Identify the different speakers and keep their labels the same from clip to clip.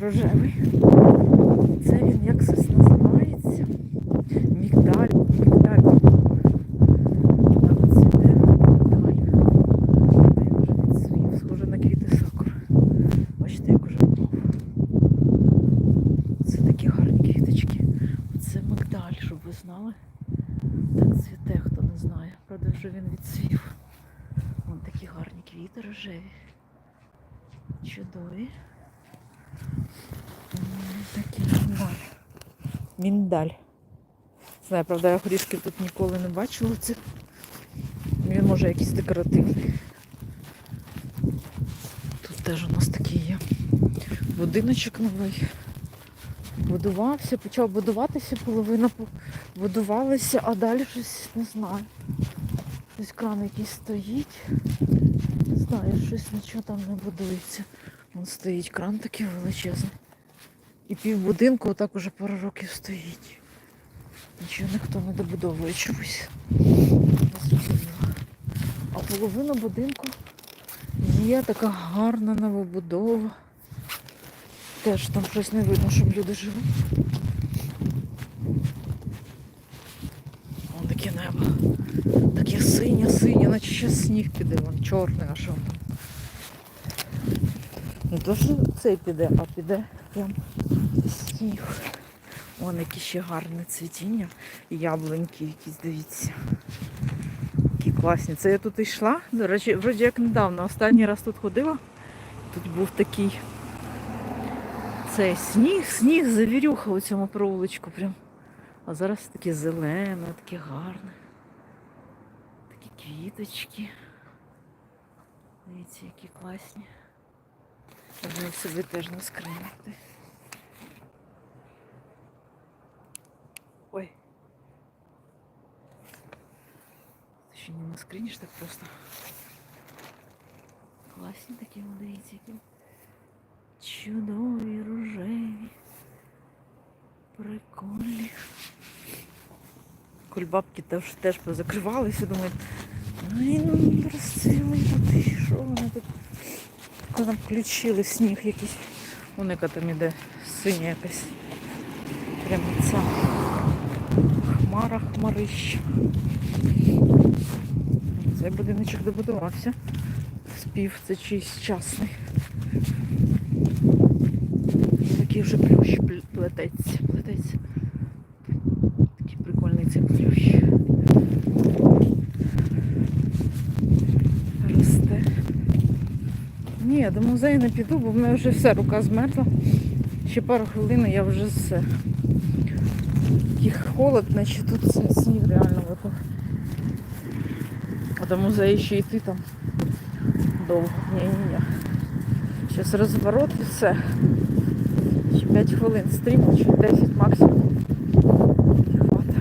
Speaker 1: рожевий. Це він як це називається? Мігдаль. Мігдаль. Схоже на квіти сакури. Бачите, як уже. Це такі гарні квіточки. Це мигдаль, щоб ви знали. Так цвіте, хто не знає. Правда, вже він відцвів. Вон такі гарні квіти рожеві. Чудові. Міндаль. Знаю, правда, я горішків тут ніколи не бачила. Це він може якийсь декоративний. Тут теж у нас такий є будиночок новий. Будувався, почав будуватися, половина будувалася, а далі щось не знаю. Ось кран якийсь стоїть. Не знаю, щось нічого там не будується. Вон стоїть кран такий величезний. І пів будинку отак уже пару років стоїть. Нічого ніхто не добудовує чомусь. А половина будинку є така гарна новобудова. Теж там щось не видно, щоб люди живуть. Вон таке небо. Таке синє, синє, наче ще сніг піде, вон чорний, а що там. Не то, що цей піде, а піде прям сніг. Вон які ще гарне цвітіння. Яблуньки якісь, дивіться. Які класні. Це я тут йшла. До речі, вроді як недавно. Останній раз тут ходила. Тут був такий цей сніг, сніг, завірюха у цьому провулочку прям. А зараз таке зелене, таке гарне. Такі квіточки. Дивіться, які класні. Можна собі теж на скринити. Ой. Ти ще не наскріниш так просто. Класні такі, які. Чудові, рожеві. Прикольні. Кульбабки теж, теж позакривалися, думають, ну тут, і що вони тут? Тако там включили сніг якийсь. Вон яка там іде синя якась. Прямо ця хмара, хмарища. Цей будиночок добудувався. Спів це чийсь частний. Такий вже плющ пл- плететься, плететься. Такий прикольний цей плющ. Росте. Ні, до музею не піду, бо в мене вже все, рука змерзла. Ще пару хвилин я вже все. Такий холод, наче тут сніг реально випав. А до музею ще йти там довго. Ні-ні-ні. Зараз розворот і все. Ще 5 хвилин стрім, чи 10 максимум. І хвата.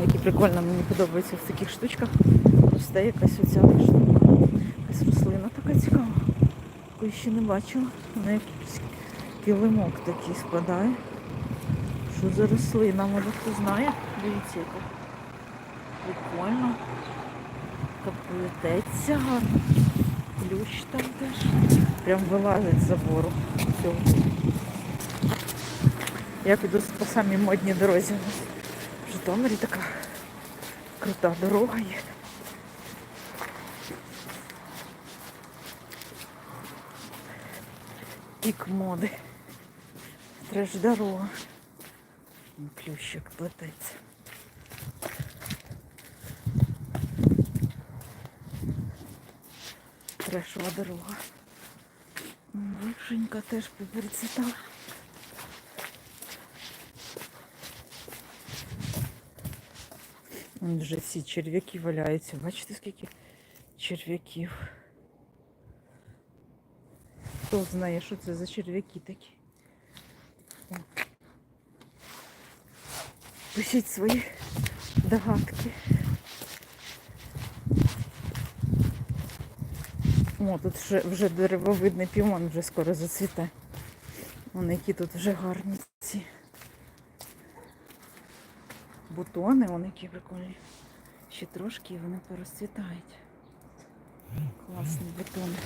Speaker 1: Які прикольно мені подобається в таких штучках. Росте якась оця штука. Якась рослина така цікава. Такої ще не бачила. Вона якийсь килимок такий складає. Що за рослина? Може хто знає? Дивіться, яка. Прикольно. Каплететься гарно. Плющ там теж. Прям вилазить з забору. Я піду по самій модній дорозі. В Житомирі така крута дорога є. Пік моди. Треш дорога. Плющик плететься. Трешова дорога. Вишенька теж поперецвітала. Вже всі черв'яки валяються. Бачите, скільки черв'яків. Хто знає, що це за черв'яки такі? О. Пишіть свої догадки. О, тут вже, вже деревовидний півон вже скоро зацвіте. Вон які тут вже гарні ці бутони, вони які прикольні. Ще трошки і вони порозцвітають. Класні бутони.